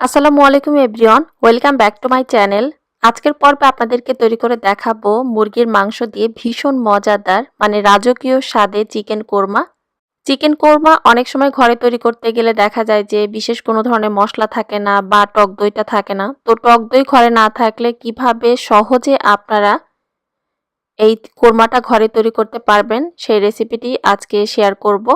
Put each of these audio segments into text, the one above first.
আসসালামু আলাইকুম everyone, welcome back to my channel. আজকের পর্বে আপনাদেরকে তৈরি করে দেখাবো মুরগির মাংস দিয়ে ভীষণ মজাদার মানে রাজকীয় স্বাদে চিকেন কোরমা। চিকেন কোরমা অনেক সময় ঘরে তৈরি করতে গেলে দেখা যায় যে বিশেষ কোনো ধরনের মশলা থাকে না বা টক দইটা থাকে না। তো টক দই ঘরে না থাকলে কীভাবে সহজে আপনারা এই কোরমাটা ঘরে তৈরি করতে পারবেন সেই রেসিপিটি আজকে শেয়ার করব।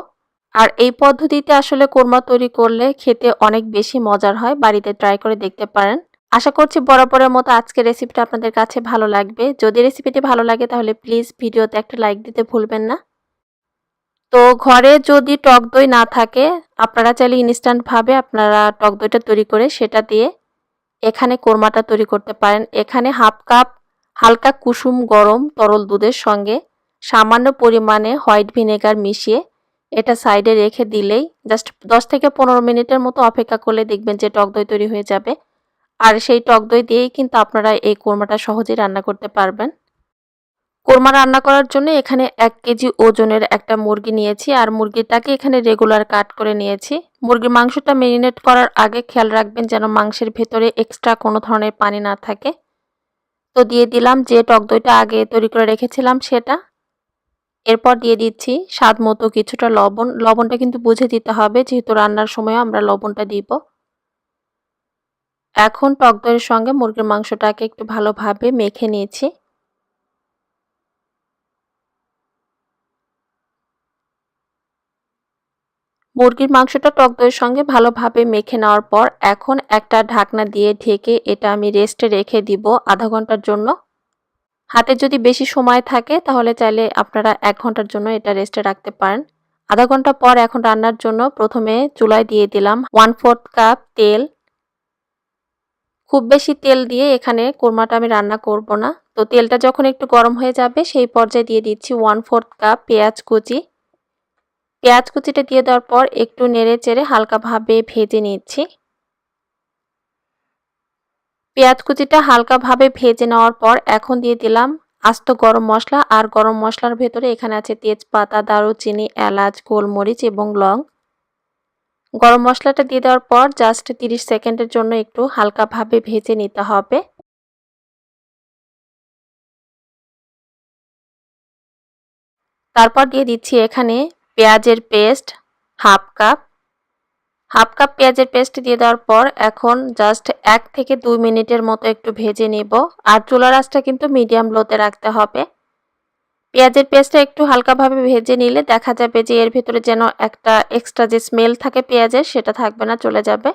আর এই পদ্ধতিতে আসলে কোরমা তৈরি করলে খেতে অনেক বেশি মজার হয়। বাড়িতে ট্রাই করে দেখতে পারেন। আশা করছি বরাবরের মতো আজকের রেসিপিটা আপনাদের কাছে ভালো লাগবে। যদি রেসিপিটি ভালো লাগে তাহলে প্লিজ ভিডিওতে একটা লাইক দিতে ভুলবেন না। তো ঘরে যদি টক দই না থাকে, আপনারা চাইলে ইনস্ট্যান্টভাবে আপনারা টক দইটা তৈরি করে সেটা দিয়ে এখানে কোরমাটা তৈরি করতে পারেন। এখানে হাফ কাপ হালকা কুসুম গরম তরল দুধের সঙ্গে সামান্য পরিমাণে হোয়াইট ভিনেগার মিশিয়ে এটা সাইডে রেখে দিলেই জাস্ট দশ থেকে পনেরো মিনিটের মতো অপেক্ষা করলে দেখবেন যে টক দই তৈরি হয়ে যাবে। আর সেই টক দই দিয়েই কিন্তু আপনারা এই কোরমাটা সহজেই রান্না করতে পারবেন। কোরমা রান্না করার জন্য এখানে এক কেজি ওজনের একটা মুরগি নিয়েছি আর মুরগিটাকে এখানে রেগুলার কাট করে নিয়েছি। মুরগির মাংসটা মেরিনেট করার আগে খেয়াল রাখবেন যেন মাংসের ভেতরে এক্সট্রা কোনো ধরনের পানি না থাকে। তো দিয়ে দিলাম যে টক দইটা আগে তৈরি করে রেখেছিলাম সেটা। এরপর দিয়ে দিচ্ছি স্বাদ মতো কিছুটা লবণ। লবণটা কিন্তু বুঝে দিতে হবে, যেহেতু রান্নার সময় আমরা লবণটা দিব। এখন টক দইয়ের সঙ্গে মুরগির মাংসটাকে একটু ভালোভাবে মেখে নিয়েছি। মুরগির মাংসটা টক দইয়ের সঙ্গে ভালোভাবে মেখে নেওয়ার পর এখন একটা ঢাকনা দিয়ে ঢেকে এটা আমি রেস্টে রেখে দিব আধা ঘণ্টার জন্য। হাতে যদি বেশি সময় থাকে, তাহলে চাইলে আপনারা এক ঘণ্টার জন্য এটা রেস্টে রাখতে পারেন। আধা ঘণ্টা পর এখন রান্নার জন্য প্রথমে চুলায় দিয়ে দিলাম ওয়ান ফোর্থ কাপ তেল। খুব বেশি তেল দিয়ে এখানে কোরমাটা আমি রান্না করব না। তো তেলটা যখন একটু গরম হয়ে যাবে, সেই পর্যায়ে দিয়ে দিচ্ছি ওয়ান ফোর্থ কাপ পেঁয়াজ কুচি। পেঁয়াজ কুচিটা দিয়ে দেওয়ার পর একটু নেড়ে চেড়ে হালকাভাবে ভেজে নিচ্ছি। পেঁয়াজ কুচিটা হালকাভাবে ভেজে নেওয়ার পর এখন দিয়ে দিলাম আস্ত গরম মশলা আর গরম মশলার ভেতরে এখানে আছে তেজপাতা, দারুচিনি, এলাচ, গোলমরিচ এবং লং। গরম মশলাটা দিয়ে দেওয়ার পর জাস্ট তিরিশ সেকেন্ডের জন্য একটু হালকাভাবে ভেজে নিতে হবে। তারপর দিয়ে দিচ্ছি এখানে পেঁয়াজের paste, half cup. Half cup পেঁয়াজের পেস্ট দিয়ে দেওয়ার পর এখন জাস্ট এক থেকে দুই মিনিটের মতো একটু ভেজে নিব। আর চুলার আঁচটা কিন্তু মিডিয়াম লোতে রাখতে হবে। পেঁয়াজের পেস্টটা একটু হালকাভাবে ভেজে নিলে দেখা যাবে যে এর ভিতরে যেন একটা এক্সট্রা যে স্মেল থাকে পেঁয়াজের, সেটা থাকবে না, চলে যাবে।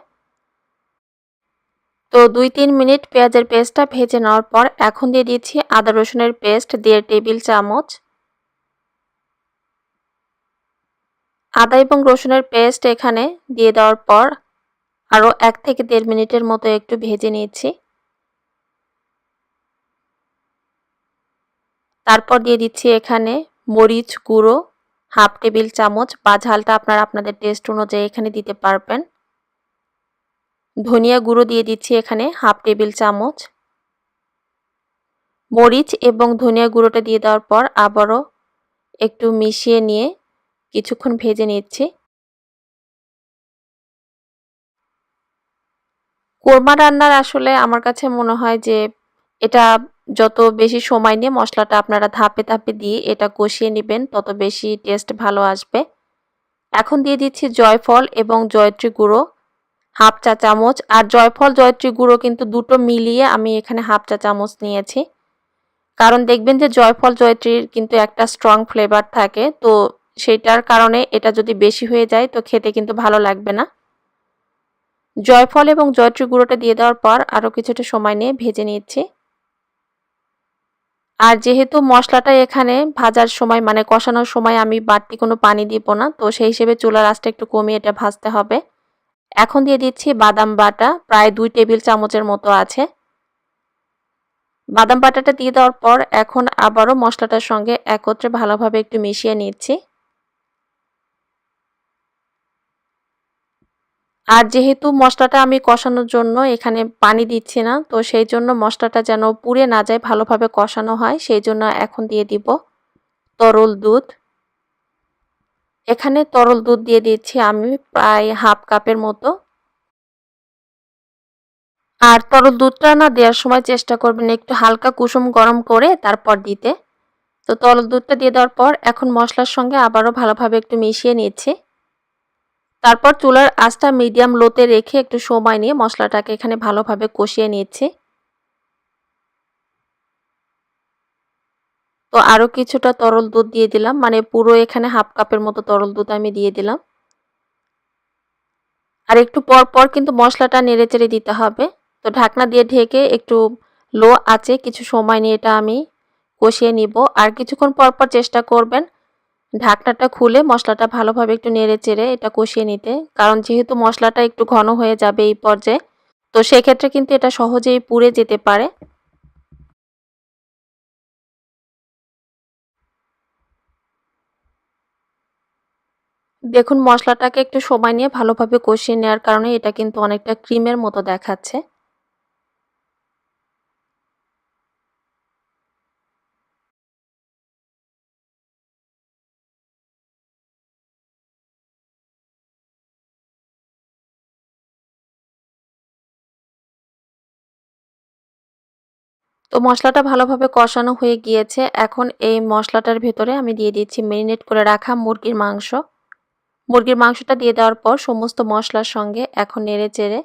তো দুই তিন মিনিট পেঁয়াজের পেস্টটা ভেজে নেওয়ার পর এখন দিয়ে দিচ্ছি আদা রসুনের পেস্ট দেড় টেবিল চামচ। আদা এবং রসুনের পেস্ট এখানে দিয়ে দেওয়ার পর আরও এক থেকে দেড় মিনিটের মতো একটু ভেজে নিচ্ছি তারপর দিয়ে দিচ্ছি এখানে মরিচ গুঁড়ো, হাফ টেবিল চামচ বা ঝালটা আপনারা আপনাদের টেস্ট অনুযায়ী এখানে দিতে পারবেন। ধনিয়া গুঁড়ো দিয়ে দিচ্ছি এখানে হাফ টেবিল চামচ। মরিচ এবং ধনিয়া গুঁড়োটা দিয়ে দেওয়ার পর আবারও একটু মিশিয়ে নিয়ে কিছুক্ষণ ভেজে নিচ্ছি। কোরমা রান্নার আসলে আমার কাছে মনে হয় যে, এটা যত বেশি সময় নিয়ে মশলাটা আপনারা ধাপে ধাপে দিয়ে এটা কষিয়ে নেবেন, তত বেশি টেস্ট ভালো আসবে। এখন দিয়ে দিচ্ছি জয়ফল এবং জয়ত্রী গুঁড়ো, হাফ চা চামচ। আর জয়ফল, জয়ত্রী গুঁড়ো কিন্তু দুটো মিলিয়ে আমি এখানে হাফ চা চামচ নিয়েছি। কারণ দেখবেন যে জয়ফল, জয়ত্রীর কিন্তু একটা স্ট্রং ফ্লেভার থাকে। তো সেটার কারণে এটা যদি বেশি হয়ে যায়, তো খেতে কিন্তু ভালো লাগবে না। জয়ফল এবং জয়ত্রী গুঁড়োটা দিয়ে দেওয়ার পর আরও কিছুটা সময় নিয়ে ভেজে নিচ্ছি আর যেহেতু মশলাটা এখানে ভাজার সময় মানে কষানোর সময় আমি বাড়তি কোনো পানি দিব না, তো সেই হিসেবে চুলার আঁচটা একটু কমিয়ে এটা ভাজতে হবে। এখন দিয়ে দিচ্ছি বাদাম বাটা, প্রায় দুই টেবিল চামচের মতো আছে। বাদাম বাটাটা দিয়ে দেওয়ার পর এখন আবারও মশলাটার সঙ্গে একত্রে ভালোভাবে একটু মিশিয়ে নিচ্ছি। আর যেহেতু মশলাটা আমি কষানোর জন্য এখানে পানি দিচ্ছি না, তো সেই জন্য মশলাটা যেন পুড়ে না যায়, ভালোভাবে কষানো হয়, সেই জন্য এখন দিয়ে দিব তরল দুধ। এখানে তরল দুধ দিয়ে দিচ্ছি আমি প্রায় হাফ কাপের মতো। আর তরল দুধটা না দেওয়ার সময় চেষ্টা করবেন একটু হালকা কুসুম গরম করে তারপর দিতে। তো তরল দুধটা দিয়ে দেওয়ার পর এখন মশলার সঙ্গে আবারও ভালোভাবে একটু মিশিয়ে নিচ্ছি। তারপর চুলার আঁচটা মিডিয়াম লোতে রেখে একটু সময় নিয়ে মশলাটাকে এখানে ভালোভাবে কষিয়ে নিচ্ছি। তো আরও কিছুটা তরল দুধ দিয়ে দিলাম মানে পুরো এখানে হাফ কাপের মতো তরল দুধ আমি দিয়ে দিলাম। আর একটু পর পর কিন্তু মশলাটা নেড়ে চেড়ে দিতে হবে। তো ঢাকনা দিয়ে ঢেকে একটু লো আছে কিছু সময় নিয়ে এটা আমি কষিয়ে নিব। আর কিছুক্ষণ পর পর চেষ্টা করবেন ঢাকনাটা খুলে মশলাটা ভালোভাবে একটু নেড়ে চেড়ে এটা কষিয়ে নিতে। কারণ যেহেতু মশলাটা একটু ঘন হয়ে যাবে এই পর্যায়ে, তো সেক্ষেত্রে কিন্তু এটা সহজেই পুড়ে যেতে পারে। দেখুন, মশলাটাকে একটু সময় নিয়ে ভালোভাবে কষিয়ে নেওয়ার কারণে এটা কিন্তু অনেকটা ক্রিমের মতো দেখাচ্ছে। তো মশলাটা ভালোভাবে কষানো হয়ে গিয়েছে। এখন এই মশলাটার ভেতরে আমি দিয়ে দিচ্ছি মেরিনেট করে রাখা মুরগির মাংস। মুরগির মাংসটা দিয়ে দেওয়ার পর সমস্ত মশলার সঙ্গে এখন নেড়ে চেড়ে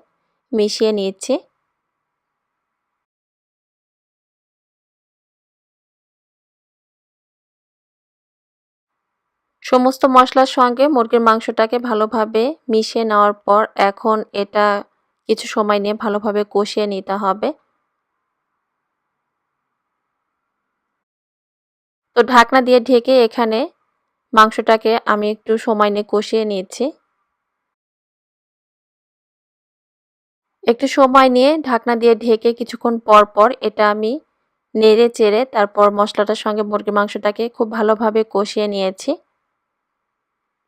মিশিয়ে নিচ্ছি। সমস্ত মশলার সঙ্গে মুরগির মাংসটাকে ভালোভাবে মিশিয়ে নেওয়ার পর এখন এটা কিছু সময় নিয়ে ভালোভাবে কষিয়ে নিতে হবে। তো ঢাকনা দিয়ে ঢেকে এখানে মাংসটাকে আমি একটু সময় নিয়ে কষিয়ে নিয়েছি। একটু সময় নিয়ে ঢাকনা দিয়ে ঢেকে কিছুক্ষণ পর পর এটা আমি নেড়ে চেড়ে তারপর মশলাটার সঙ্গে মুরগির মাংসটাকে খুব ভালোভাবে কষিয়ে নিয়েছি।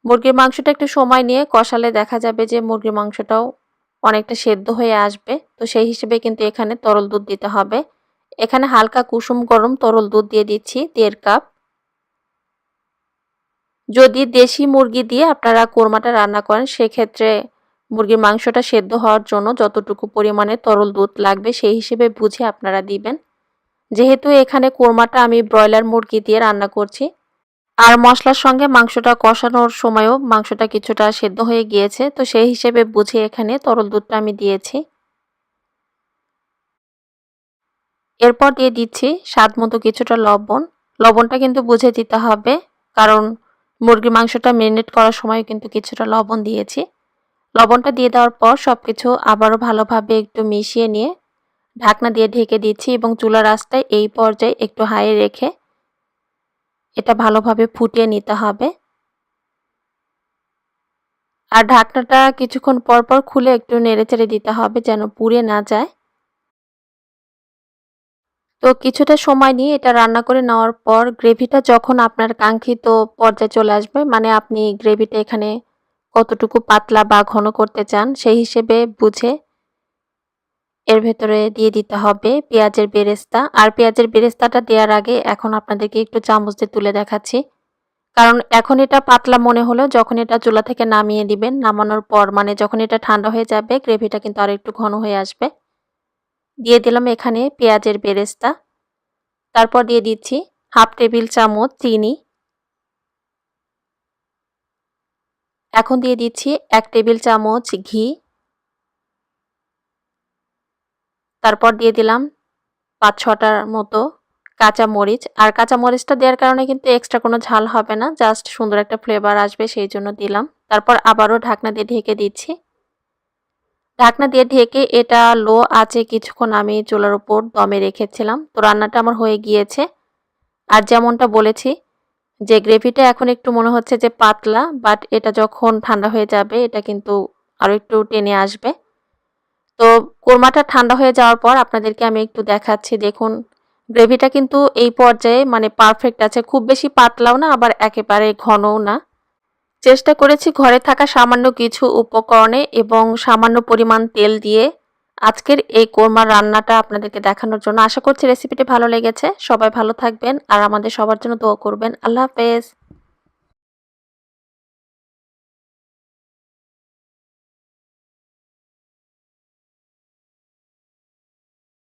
মুরগির মাংসটা একটু সময় নিয়ে কষালে দেখা যাবে যে মুরগির মাংসটাও অনেকটা সেদ্ধ হয়ে আসবে। তো সেই হিসেবে কিন্তু এখানে তরল দুধ দিতে হবে। এখানে হালকা কুসুম গরম তরল দুধ দিয়ে দিচ্ছি, দেড় কাপ। যদি দেশি মুরগি দিয়ে আপনারা কোরমাটা রান্না করেন, সেক্ষেত্রে মুরগির মাংসটা সেদ্ধ হওয়ার জন্য যতটুকু পরিমাণে তরল দুধ লাগবে, সেই হিসেবে বুঝে আপনারা দিবেন। যেহেতু এখানে কোরমাটা আমি ব্রয়লার মুরগি দিয়ে রান্না করছি, আর মশলার সঙ্গে মাংসটা কষানোর সময়ও মাংসটা কিছুটা সেদ্ধ হয়ে গিয়েছে, তো সেই হিসেবে বুঝে এখানে তরল দুধটা আমি দিয়েছি। এরপর দিয়ে দিচ্ছি স্বাদ মতো কিছুটা লবণ। লবণটা কিন্তু বুঝে দিতে হবে, কারণ মুরগির মাংসটা মেরিনেট করার সময় কিন্তু কিছুটা লবণ দিয়েছি। লবণটা দিয়ে দেওয়ার পর সব কিছু আবারও ভালোভাবে একটু মিশিয়ে নিয়ে ঢাকনা দিয়ে ঢেকে দিচ্ছি এবং চুলার রাস্তায় এই পর্যায়ে একটু হাই রেখে এটা ভালোভাবে ফুটিয়ে নিতে হবে। আর ঢাকনাটা কিছুক্ষণ পর পর খুলে একটু নেড়েচেড়ে দিতে হবে যেন পুড়ে না যায়। তো কিছুটা সময় নিয়ে এটা রান্না করে নেওয়ার পর গ্রেভিটা যখন আপনার কাঙ্ক্ষিত পর্যায়ে চলে আসবে মানে আপনি গ্রেভিটা এখানে কতটুকু পাতলা বা ঘন করতে চান সেই হিসেবে বুঝে এর ভেতরে দিয়ে দিতে হবে পেঁয়াজের বেরেস্তা। আর পেঁয়াজের বেরেস্তাটা দেওয়ার আগে এখন আপনাদেরকে একটু চামচ দিয়ে তুলে দেখাচ্ছি। কারণ এখন এটা পাতলা মনে হলেও যখন এটা চুলা থেকে নামিয়ে দিবেন, নামানোর পর মানে যখন এটা ঠান্ডা হয়ে যাবে, গ্রেভিটা কিন্তু আর একটু ঘন হয়ে আসবে। দিয়ে দিলাম এখানে পেঁয়াজের বেরেস্তা। তারপর দিয়ে দিচ্ছি হাফ টেবিল চামচ চিনি। এখন দিয়ে দিচ্ছি এক টেবিল চামচ ঘি। তারপর দিয়ে দিলাম পাঁচ ছটার মতো কাঁচা মরিচ আর কাঁচা মরিচটা দেওয়ার কারণে কিন্তু এক্সট্রা কোনো ঝাল হবে না জাস্ট সুন্দর একটা ফ্লেভার আসবে, সেই জন্য দিলাম। তারপর আবারও ঢাকনা দিয়ে ঢেকে দিচ্ছি। ঢাকনা দিয়ে ঢেকে এটা লো আছে কিছুক্ষণ আমি চুলার উপর দমে রেখেছিলাম। তো রান্নাটা আমার হয়ে গিয়েছে। আর যেমনটা বলেছি, যে গ্রেভিটা এখন একটু মনে হচ্ছে যে পাতলা বাট এটা যখন ঠান্ডা হয়ে যাবে, এটা কিন্তু আরও একটু টেনে আসবে। তো কোরমাটা ঠান্ডা হয়ে যাওয়ার পর আপনাদেরকে আমি একটু দেখাচ্ছি। দেখুন, গ্রেভিটা কিন্তু এই পর্যায়ে মানে পারফেক্ট আছে। খুব বেশি পাতলাও না, আবার একেবারে ঘনও না। চেষ্টা করেছি ঘরে থাকা সামান্য কিছু উপকরণে এবং সামান্য পরিমাণ তেল দিয়ে আজকের এই কোরমার রান্নাটা আপনাদেরকে দেখানোর জন্য। আশা করছি রেসিপিটি ভালো লেগেছে। সবাই ভালো থাকবেন আর আমাদের সবার জন্য দোয়া করবেন। আল্লাহ হাফেজ।